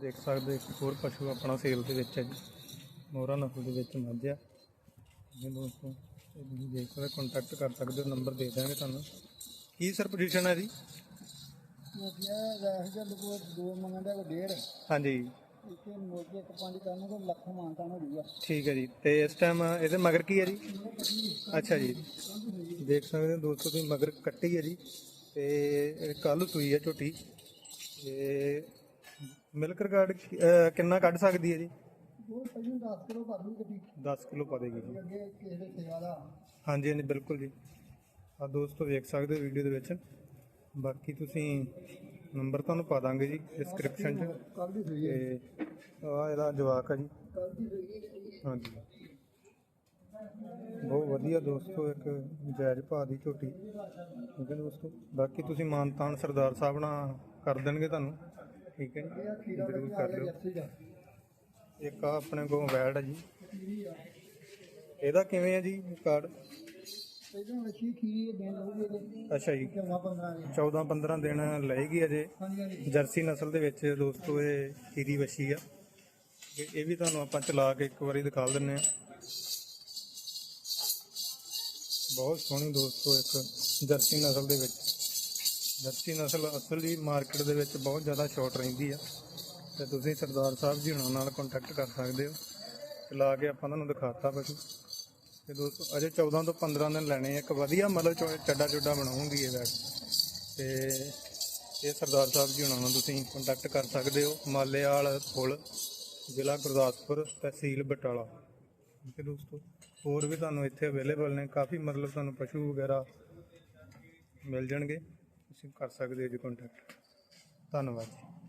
ਦੇਖ ਸਕਦੇ ਇੱਕ ਹੋਰ ਪਸ਼ੂ ਆਪਣਾ ਸੇਲ ਦੇ ਵਿੱਚ ਹੈ ਜੀ। ਮੋਹਰਾ ਨਸਲ ਦੇ ਵਿੱਚ ਮੱਝ ਆ। ਇਹ ਦੋਸਤੋ ਤੁਸੀਂ ਦੇਖ ਸਕਦੇ ਕੰਟੈਕਟ ਕਰ ਸਕਦੇ ਹੋ ਨੰਬਰ ਦੇ ਦਾਂਗੇ ਤੁਹਾਨੂੰ। ਕੀ ਸਰ ਪੋਜੀਸ਼ਨ ਹੈ ਜੀ? ਮੋਟੀਆਂ ਵੈਸੇ ਜੇ ਲਗੋ ਦੋ ਮੰਗਦਾ ਕੋ ਡੇਢ। ਹਾਂਜੀ। ਇੱਥੇ ਮੋਟੇ ਇੱਕ ਪੰਜ ਕਰਨ ਕੋ ਲੱਖ ਮਾਨਤਾ ਹੋ ਜੂਗਾ ਠੀਕ ਹੈ ਜੀ। ਤੇ ਇਸ ਟਾਈਮ ਇਹਦੇ ਮਗਰ ਕੀ ਹੈ ਜੀ? ਅੱਛਾ ਜੀ। ਦੇਖ ਸਕਦੇ ਹੋ ਦੋਸਤੋ ਤੁਸੀਂ ਮਗਰ ਕੱਟੀ ਹੈ ਜੀ। ਤੇ ਕੱਲ ਸੂਈ ਹੈ ਝੋਟੀ। ਤੇ ਮਿਲਕ ਰਿਕਾਰਡ ਕਿੰਨਾ ਕੱਢ ਸਕਦੀ ਹੈ ਜੀ? ਉਹ ਪਹਿਲਾਂ 10 ਕਿਲੋ ਭਰ ਲੂ ਗੱਡੀ 10 ਕਿਲੋ ਪਾ ਦੇਗੀ ਜੀ। ਅੱਗੇ ਕਿਸੇ ਦੇ ਸੇਵਾ ਦਾ ਹਾਂਜੀ ਹਾਂਜੀ, ਬਿਲਕੁਲ ਜੀ। ਆ ਦੋਸਤੋ, ਵੇਖ ਸਕਦੇ ਹੋ ਵੀਡੀਓ ਦੇ ਵਿੱਚ। ਬਾਕੀ ਤੁਸੀਂ ਨੰਬਰ ਤੁਹਾਨੂੰ ਪਾ ਦਾਂਗੇ ਜੀ ਡਿਸਕ੍ਰਿਪਸ਼ਨ 'ਚ। ਕੱਲ ਦੀ ਸੂਈ ਹੈ ਆ ਇਹਦਾ ਜਵਾਕ ਹੈ ਜੀ। ਕੱਲ ਦੀ ਸੂਈ ਹਾਂਜੀ। ਬਹੁਤ ਵਧੀਆ ਦੋਸਤੋ, ਇੱਕ ਜਾਇਜ਼ ਭਾਅ ਦੀ ਝੋਟੀ। ਠੀਕ ਹੈ ਦੋਸਤੋ। ਬਾਕੀ ਤੁਸੀਂ ਮਾਨਤਾਨ ਸਰਦਾਰ ਸਾਹਿਬ ਨਾਲ ਕਰ ਦੇਣਗੇ ਤੁਹਾਨੂੰ। ਠੀਕ ਹੈ ਜੀ। ਜ਼ਰੂਰ ਕਰ ਲਿਓ। ਇੱਕ ਆ ਆਪਣੇ ਕੋਲ ਵੈਲਡ ਹੈ ਜੀ। ਇਹਦਾ ਕਿਵੇਂ ਹੈ ਜੀ ਕਾਰਡ? ਰੱਖੀ ਖੀਰੀ ਅੱਛਾ ਜੀ। ਜਮਾ 15 ਦੇ। 14 15 ਦਿਨ ਲਏਗੀ ਅਜੇ। ਜਰਸੀ ਨਸਲ ਦੇ ਵਿੱਚ ਦੋਸਤੋ ਇਹ ਖੀਰੀ ਵੱਛੀ ਆ। ਇਹ ਵੀ ਤੁਹਾਨੂੰ ਆਪਾਂ ਚਲਾ ਕੇ ਇੱਕ ਵਾਰੀ ਦਿਖਾ ਦਿੰਨੇ ਆ। ਬਹੁਤ ਸੋਹਣੀ ਦੋਸਤੋ ਇੱਕ ਜਰਸੀ ਨਸਲ ਦੇ ਵਿੱਚ। ਜਰਸੀ ਨਸਲ ਅਸਲੀ ਮਾਰਕੀਟ ਦੇ ਵਿੱਚ ਬਹੁਤ ਜ਼ਿਆਦਾ ਸ਼ਾਰਟ ਰਹਿੰਦੀ ਆ। ਤੇ ਤੁਸੀਂ ਸਰਦਾਰ ਸਾਹਿਬ ਜੀ ਹੁਣਾਂ ਨਾਲ ਕੰਟੈਕਟ ਕਰ ਸਕਦੇ ਹੋ। ਚਲਾ ਕੇ ਆਪਾਂ ਤੁਹਾਨੂੰ ਦਿਖਾਤਾ ਪਸ਼ੂ। ਤੇ ਦੋਸਤੋ, ਅਜੇ 14 ਤੋਂ 15 ਦਿਨ ਲੈਣੇ ਆ। ਇੱਕ ਵਧੀਆ ਮਤਲਬ ਚੋ- ਚੱਡਾ ਚੁੱਡਾ ਬਣਾਉਂਗੀ ਇਹ ਵੈਟ ਤੇ ਇਹ ਸਰਦਾਰ ਸਾਹਿਬ ਜੀ ਹੁਣਾਂ ਨਾਲ ਤੁਸੀਂ ਕੰਟੈਕਟ ਕਰ ਸਕਦੇ ਹੋ। ਮਾਲੇਵਾਲ ਪੁਲ, ਜ਼ਿਲ੍ਹਾ ਗੁਰਦਾਸਪੁਰ, ਤਹਿਸੀਲ ਬਟਾਲਾ। ਠੀਕ ਹੈ ਦੋਸਤੋ, ਹੋਰ ਵੀ ਤੁਹਾਨੂੰ ਇੱਥੇ ਅਵੇਲੇਬਲ ਨੇ। ਕਾਫੀ ਮਤਲਬ ਤੁਹਾਨੂੰ ਪਸ਼ੂ ਵਗੈਰਾ ਮਿਲ ਜਾਣਗੇ। ਤੁਸੀਂ ਕਰ ਸਕਦੇ ਹੋ ਜੀ ਕੰਟੈਕਟ ਧੰਨਵਾਦ ਜੀ।